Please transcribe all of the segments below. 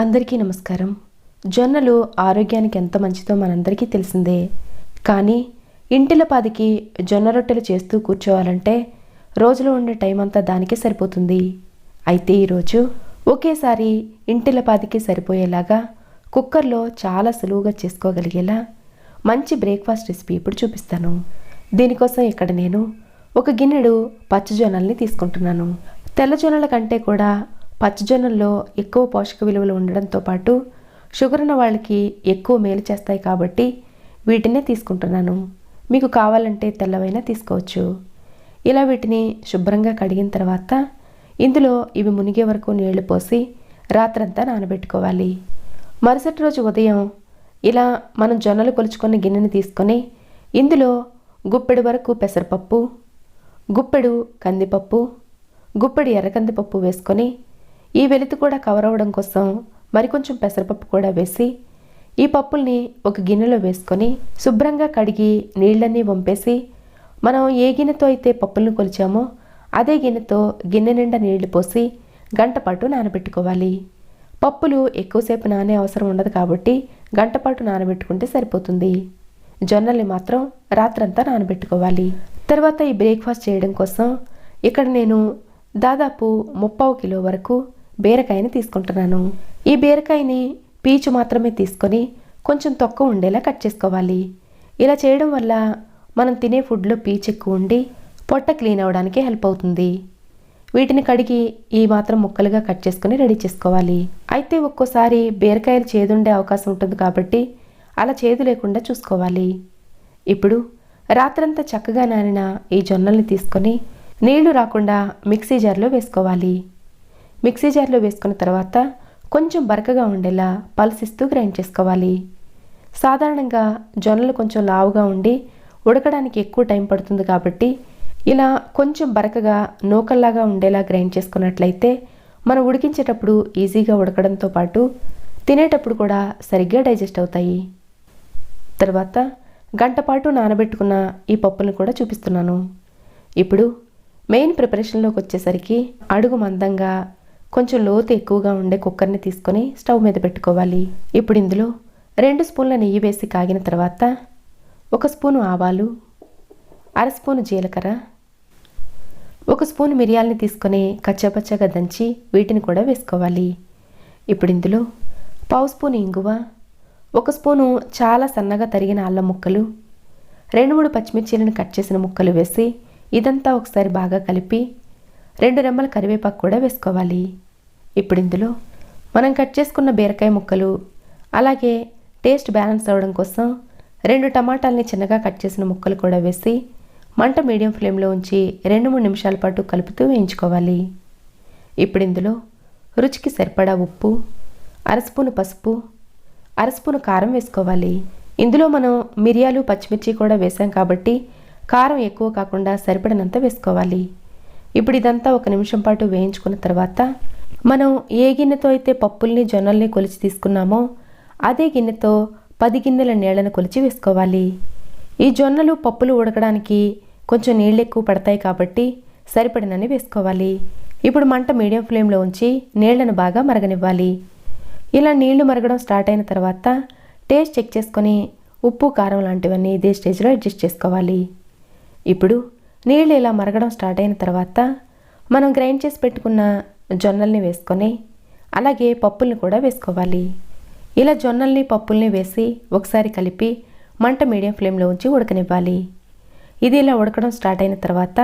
అందరికీ నమస్కారం. జొన్నలు ఆరోగ్యానికి ఎంత మంచిదో మనందరికీ తెలిసిందే. కానీ ఇంటిల పాదికి జొన్న రొట్టెలు చేస్తూ కూర్చోవాలంటే రోజులో ఉండే టైం అంతా దానికే సరిపోతుంది. అయితే ఈరోజు ఒకేసారి ఇంటిల పాదికి సరిపోయేలాగా కుక్కర్లో చాలా సులువుగా చేసుకోగలిగేలా మంచి బ్రేక్ఫాస్ట్ రెసిపీ ఇప్పుడు చూపిస్తాను. దీనికోసం ఇక్కడ నేను ఒక గిన్నెడు పచ్చజొన్నల్ని తీసుకుంటున్నాను. తెల్ల జొన్నల కంటే కూడా పచ్చజొన్నల్లో ఎక్కువ పోషక విలువలు ఉండడంతో పాటు షుగర్ ఉన్న వాళ్ళకి ఎక్కువ మేలు చేస్తాయి కాబట్టి వీటినే తీసుకుంటున్నాను. మీకు కావాలంటే తెల్లవైనా తీసుకోవచ్చు. ఇలా వీటిని శుభ్రంగా కడిగిన తర్వాత ఇందులో ఇవి మునిగే వరకు నీళ్ళు పోసి రాత్రంతా నానబెట్టుకోవాలి. మరుసటి రోజు ఉదయం ఇలా మనం జొన్నలు కొలుచుకున్న గిన్నెని తీసుకొని ఇందులో గుప్పెడు వరకు పెసరపప్పు గుప్పెడు కందిపప్పు గుప్పెడు ఎర్రకందిపప్పు వేసుకొని ఈ వెలితి కూడా కవర్ అవ్వడం కోసం మరికొంచెం పెసరపప్పు కూడా వేసి ఈ పప్పుల్ని ఒక గిన్నెలో వేసుకొని శుభ్రంగా కడిగి నీళ్ళన్నీ వంపేసి మనం ఏ గిన్నెతో అయితే పప్పులను కొలిచామో అదే గిన్నెతో గిన్నె నిండా నీళ్ళు పోసి గంట పాటు నానబెట్టుకోవాలి. పప్పులు ఎక్కువసేపు నానే అవసరం ఉండదు కాబట్టి గంట పాటు నానబెట్టుకుంటే సరిపోతుంది. జొన్నల్ని మాత్రం రాత్రంతా నానబెట్టుకోవాలి. తర్వాత ఈ బ్రేక్ఫాస్ట్ చేయడం కోసం ఇక్కడ నేను దాదాపు ముప్పావు కిలో వరకు బీరకాయని తీసుకుంటున్నాను. ఈ బీరకాయని పీచు మాత్రమే తీసుకొని కొంచెం తొక్క ఉండేలా కట్ చేసుకోవాలి. ఇలా చేయడం వల్ల మనం తినే ఫుడ్లో పీచు ఎక్కువ ఉండి పొట్ట క్లీన్ అవ్వడానికి హెల్ప్ అవుతుంది. వీటిని కడిగి ఈ మాత్రం ముక్కలుగా కట్ చేసుకొని రెడీ చేసుకోవాలి. అయితే ఒక్కోసారి బీరకాయలు చేదుండే అవకాశం ఉంటుంది కాబట్టి అలా చేదు లేకుండా చూసుకోవాలి. ఇప్పుడు రాత్రంతా చక్కగా నానిన ఈ జొన్నల్ని తీసుకొని నీళ్ళు రాకుండా మిక్సీ జార్లో వేసుకోవాలి. మిక్సీ జార్లో వేసుకున్న తర్వాత కొంచెం బరకగా ఉండేలా పలసిస్తూ గ్రైండ్ చేసుకోవాలి. సాధారణంగా జొన్నలు కొంచెం లావుగా ఉండి ఉడకడానికి ఎక్కువ టైం పడుతుంది కాబట్టి ఇలా కొంచెం బరకగా నూకల్లాగా ఉండేలా గ్రైండ్ చేసుకున్నట్లయితే మనం ఉడికించేటప్పుడు ఈజీగా ఉడకడంతో పాటు తినేటప్పుడు కూడా సరిగ్గా డైజెస్ట్ అవుతాయి. తర్వాత గంట పాటు నానబెట్టుకున్న ఈ పప్పులను కూడా చూపిస్తున్నాను. ఇప్పుడు మెయిన్ ప్రిపరేషన్లోకి వచ్చేసరికి అడుగు మందంగా కొంచెం లోతు ఎక్కువగా ఉండే కుక్కర్ని తీసుకొని స్టవ్ మీద పెట్టుకోవాలి. ఇప్పుడు ఇందులో రెండు స్పూన్ల నెయ్యి వేసి కాగిన తర్వాత ఒక స్పూను ఆవాలు అర స్పూను జీలకర్ర ఒక స్పూన్ మిరియాలని తీసుకొని కచ్చపచ్చగా దంచి వీటిని కూడా వేసుకోవాలి. ఇప్పుడు ఇందులో పావు స్పూన్ ఇంగువ ఒక స్పూను చాలా సన్నగా తరిగిన అల్లం ముక్కలు రెండు మూడు పచ్చిమిర్చీలను కట్ చేసిన ముక్కలు వేసి ఇదంతా ఒకసారి బాగా కలిపి రెండు రెమ్మల కరివేపాకు కూడా వేసుకోవాలి. ఇప్పుడు ఇందులో మనం కట్ చేసుకున్న బీరకాయ ముక్కలు అలాగే టేస్ట్ బ్యాలెన్స్ అవ్వడం కోసం రెండు టమాటాలని చిన్నగా కట్ చేసిన ముక్కలు కూడా వేసి మంట మీడియం ఫ్లేమ్లో ఉంచి రెండు మూడు నిమిషాల పాటు కలుపుతూ వేయించుకోవాలి. ఇప్పుడు ఇందులో రుచికి సరిపడా ఉప్పు అరస్పూను పసుపు అరస్పూను కారం వేసుకోవాలి. ఇందులో మనం మిరియాలు పచ్చిమిర్చి కూడా వేసాం కాబట్టి కారం ఎక్కువ కాకుండా సరిపడినంత వేసుకోవాలి. ఇప్పుడు ఇదంతా ఒక నిమిషం పాటు వేయించుకున్న తర్వాత మనం ఏ గిన్నెతో అయితే పప్పుల్ని జొన్నల్ని కొలిచి తీసుకున్నామో అదే గిన్నెతో పది గిన్నెల నీళ్ళను కొలిచి వేసుకోవాలి. ఈ జొన్నలు పప్పులు ఉడకడానికి కొంచెం నీళ్ళు ఎక్కువ పడతాయి కాబట్టి సరిపడినని వేసుకోవాలి. ఇప్పుడు మంట మీడియం ఫ్లేమ్లో ఉంచి నీళ్ళను బాగా మరగనివ్వాలి. ఇలా నీళ్ళు మరగడం స్టార్ట్ అయిన తర్వాత టేస్ట్ చెక్ చేసుకొని ఉప్పు కారం లాంటివన్నీ ఇదే స్టేజ్లో అడ్జస్ట్ చేసుకోవాలి. ఇప్పుడు నీళ్ళు ఇలా మరగడం స్టార్ట్ అయిన తర్వాత మనం గ్రైండ్ చేసి పెట్టుకున్న జొన్నల్ని వేసుకొని అలాగే పప్పుల్ని కూడా వేసుకోవాలి. ఇలా జొన్నల్ని పప్పుల్ని వేసి ఒకసారి కలిపి మంట మీడియం ఫ్లేమ్లో ఉంచి ఉడకనివ్వాలి. ఇది ఇలా ఉడకడం స్టార్ట్ అయిన తర్వాత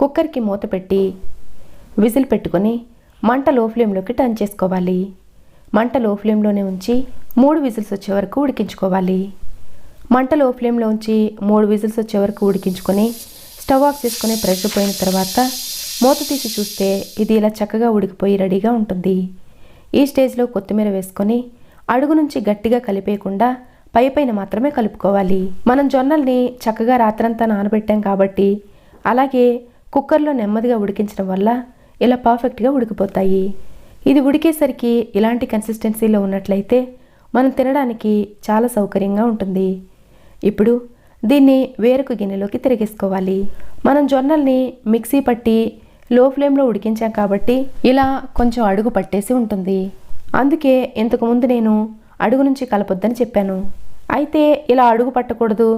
కుక్కర్కి మూత పెట్టి విజిల్ పెట్టుకొని మంట లో ఫ్లేమ్లోకి టర్న్ చేసుకోవాలి. మంట లో ఫ్లేమ్లోనే ఉంచి మూడు విజిల్స్ వచ్చే వరకు ఉడికించుకోవాలి. మంట లో ఫ్లేమ్లో ఉంచి మూడు విజిల్స్ వచ్చే వరకు ఉడికించుకొని స్టవ్ ఆఫ్ చేసుకుని ప్రెషర్ పోయిన తర్వాత మూత తీసి చూస్తే ఇది ఇలా చక్కగా ఉడికిపోయి రెడీగా ఉంటుంది. ఈ స్టేజ్లో కొత్తిమీర వేసుకొని అడుగు నుంచి గట్టిగా కలిపేయకుండా పై పైన మాత్రమే కలుపుకోవాలి. మనం జొన్నల్ని చక్కగా రాత్రంతా నానబెట్టాం కాబట్టి అలాగే కుక్కర్లో నెమ్మదిగా ఉడికించడం వల్ల ఇలా పర్ఫెక్ట్గా ఉడికిపోతాయి. ఇది ఉడికేసరికి ఇలాంటి కన్సిస్టెన్సీలో ఉన్నట్లయితే మనం తినడానికి చాలా సౌకర్యంగా ఉంటుంది. ఇప్పుడు దీన్ని వేరొక గిన్నెలోకి తిరిగేసుకోవాలి. మనం జొన్నల్ని మిక్సీ పట్టి లో ఫ్లేమ్లో ఉడికించాం కాబట్టి ఇలా కొంచెం అడుగు పట్టేసి ఉంటుంది. అందుకే ఇంతకుముందు నేను అడుగు నుంచి కలపొద్దని చెప్పాను. అయితే ఇలా అడుగు పట్టకూడదు.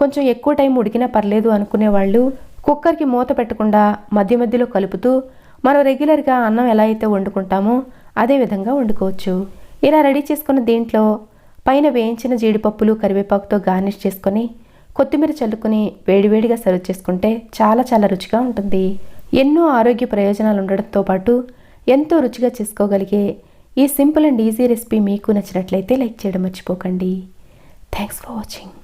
కొంచెం ఎక్కువ టైం ఉడికినా పర్లేదు అనుకునే వాళ్ళు కుక్కర్కి మూత పెట్టకుండా మధ్య మధ్యలో కలుపుతూ మనం రెగ్యులర్గా అన్నం ఎలా అయితే వండుకుంటామో అదే విధంగా వండుకోవచ్చు. ఇలా రెడీ చేసుకున్న దీంట్లో పైన వేయించిన జీడిపప్పులు కరివేపాకుతో గార్నిష్ చేసుకొని కొత్తిమీర చల్లుకొని వేడివేడిగా సర్వ్ చేసుకుంటే చాలా చాలా రుచిగా ఉంటుంది. ఎన్నో ఆరోగ్య ప్రయోజనాలు ఉండడంతో పాటు ఎంతో రుచిగా చేసుకోగలిగే ఈ సింపుల్ అండ్ ఈజీ రెసిపీ మీకు నచ్చినట్లయితే లైక్ చేయడం మర్చిపోకండి. Thanks for watching.